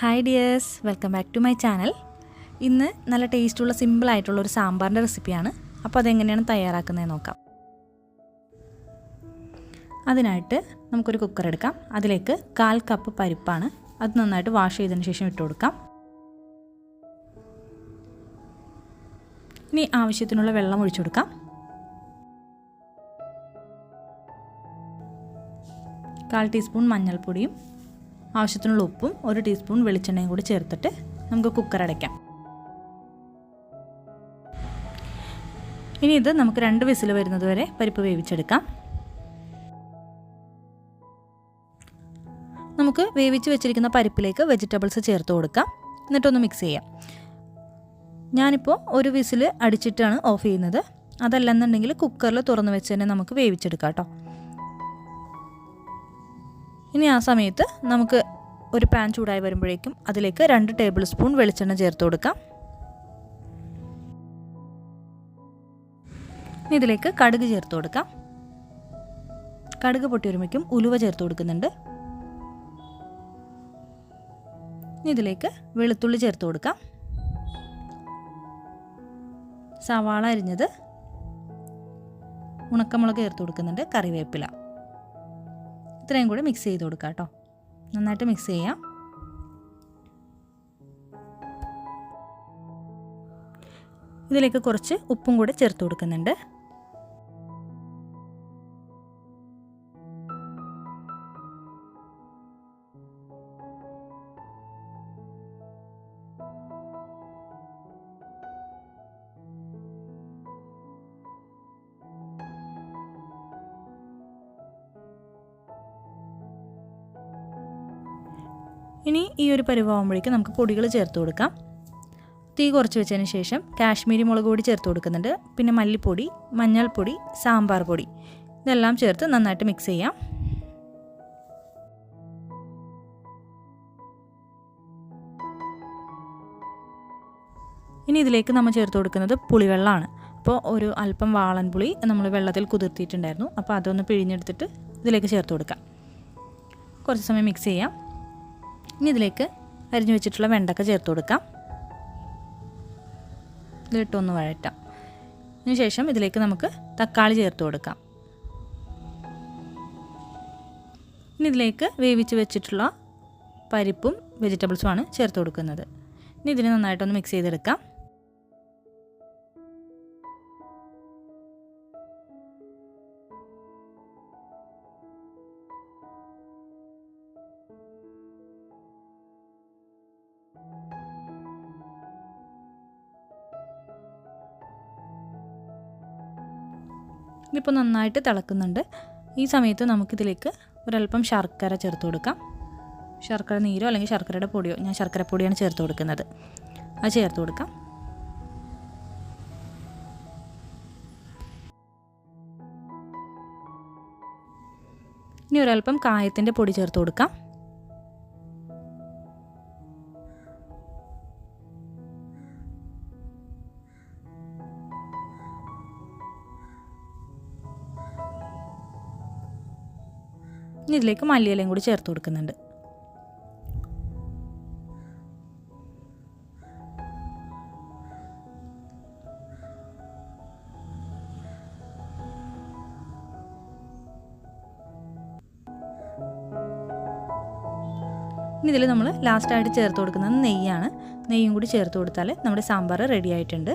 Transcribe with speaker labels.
Speaker 1: Hi dears welcome back to my channel ഇന്ന് നല്ല ടേസ്റ്റുള്ള സിമ്പിളായിട്ടുള്ള ഒരു സാമ്പാറിന്റെ റെസിപ്പിയാണ് അപ്പോൾ അതെങ്ങനെയാണ് തയ്യാറാക്കുന്നത് നോക്കാം. അതിനായിട്ട് നമുക്കൊരു കുക്കർ എടുക്കാം. അതിലേക്ക് കാൽ കപ്പ് പരിപ്പാണ്. അത് നന്നായിട്ട് വാഷ് ചെയ്തതിന് ശേഷം ഇട്ട് കൊടുക്കാം. ഇനി ആവശ്യത്തിനുള്ള വെള്ളം ഒഴിച്ചു കൊടുക്കാം. കാൽ ടീസ്പൂൺ മഞ്ഞൾപ്പൊടിയും ആവശ്യത്തിനുള്ള ഉപ്പും ഒരു ടീസ്പൂൺ വെളിച്ചെണ്ണയും കൂടി ചേർത്തിട്ട് നമുക്ക് കുക്കർ അടയ്ക്കാം. ഇനി ഇത് നമുക്ക് രണ്ട് വിസിൽ വരുന്നത് വരെ പരിപ്പ് വേവിച്ചെടുക്കാം. നമുക്ക് വേവിച്ച് വെച്ചിരിക്കുന്ന പരിപ്പിലേക്ക് വെജിറ്റബിൾസ് ചേർത്ത് കൊടുക്കാം. എന്നിട്ടൊന്ന് മിക്സ് ചെയ്യാം. ഞാനിപ്പോൾ ഒരു വിസിൽ അടിച്ചിട്ടാണ് ഓഫ് ചെയ്യുന്നത്. അതല്ലെന്നുണ്ടെങ്കിൽ കുക്കറിൽ തുറന്ന് വെച്ച് തന്നെ നമുക്ക് വേവിച്ചെടുക്കാം കേട്ടോ. ഇനി ആ സമയത്ത് നമുക്ക് ഒരു പാൻ ചൂടായി വരുമ്പോഴേക്കും അതിലേക്ക് രണ്ട് ടേബിൾ സ്പൂൺ വെളിച്ചെണ്ണ ചേർത്ത് കൊടുക്കാം. ഇനി ഇതിലേക്ക് കടുക് ചേർത്ത് കൊടുക്കാം. കടുക് പൊട്ടി വരുമ്പോഴേക്കും ഉലുവ ചേർത്ത് കൊടുക്കുന്നുണ്ട്. ഇനി ഇതിലേക്ക് വെളുത്തുള്ളി ചേർത്ത് കൊടുക്കാം. സവാള അരിഞ്ഞത് ഉണക്കമുളക് ചേർത്ത് കൊടുക്കുന്നുണ്ട് കറിവേപ്പില. ഇത്രയും കൂടി മിക്സ് ചെയ്ത് കൊടുക്കുക കേട്ടോ. നന്നായിട്ട് മിക്സ് ചെയ്യാം. ഇതിലേക്ക് കുറച്ച് ഉപ്പും കൂടെ ചേർത്ത് കൊടുക്കുന്നുണ്ട്. ഇനി ഈ ഒരു പരുവാകുമ്പോഴേക്കും നമുക്ക് പൊടികൾ ചേർത്ത് കൊടുക്കാം. തീ കുറച്ച് വെച്ചതിന് ശേഷം കാശ്മീരി മുളക് പൊടി ചേർത്ത് കൊടുക്കുന്നുണ്ട്. പിന്നെ മല്ലിപ്പൊടി മഞ്ഞൾപ്പൊടി സാമ്പാർ പൊടി. ഇതെല്ലാം ചേർത്ത് നന്നായിട്ട് മിക്സ് ചെയ്യാം. ഇനി ഇതിലേക്ക് നമ്മൾ ചേർത്ത് കൊടുക്കുന്നത് പുളിവെള്ളമാണ്. അപ്പോൾ ഒരു അല്പം വാളൻ പുളി നമ്മൾ വെള്ളത്തിൽ കുതിർത്തിയിട്ടുണ്ടായിരുന്നു. അപ്പോൾ അതൊന്ന് പിഴിഞ്ഞെടുത്തിട്ട് ഇതിലേക്ക് ചേർത്ത് കൊടുക്കാം. കുറച്ച് സമയം മിക്സ് ചെയ്യാം. ഇനി ഇതിലേക്ക് അരിഞ്ഞു വെച്ചിട്ടുള്ള വെണ്ടക്ക ചേർത്ത് കൊടുക്കാം. ഇതിലിട്ടൊന്ന് വഴറ്റാം. അതിന് ശേഷം ഇതിലേക്ക് നമുക്ക് തക്കാളി ചേർത്ത് കൊടുക്കാം. ഇനി ഇതിലേക്ക് വേവിച്ച് വെച്ചിട്ടുള്ള പരിപ്പും വെജിറ്റബിൾസുമാണ് ചേർത്ത് കൊടുക്കുന്നത്. ഇനി ഇതിനെ നന്നായിട്ടൊന്ന് മിക്സ് ചെയ്തെടുക്കാം. ഇതിപ്പോൾ നന്നായിട്ട് തിളക്കുന്നുണ്ട്. ഈ സമയത്ത് നമുക്കിതിലേക്ക് ഒരല്പം ശർക്കര ചേർത്ത് കൊടുക്കാം. ശർക്കര നീരോ അല്ലെങ്കിൽ ശർക്കരയുടെ പൊടിയോ? ഞാൻ ശർക്കര പൊടിയാണ് ചേർത്ത് കൊടുക്കുന്നത്. അത് ചേർത്ത് കൊടുക്കാം. ഇനി ഒരല്പം കായത്തിന്റെ പൊടി ചേർത്ത് കൊടുക്കാം. ഇതിലേക്ക് മല്ലിയിലയും കൂടി ചേർത്ത് കൊടുക്കുന്നുണ്ട്. ഇനി ഇതിൽ നമ്മൾ ലാസ്റ്റായിട്ട് ചേർത്ത് കൊടുക്കുന്നത് നെയ്യാണ്. നെയ്യും കൂടി ചേർത്ത് കൊടുത്താൽ നമ്മുടെ സാമ്പാർ റെഡി ആയിട്ടുണ്ട്.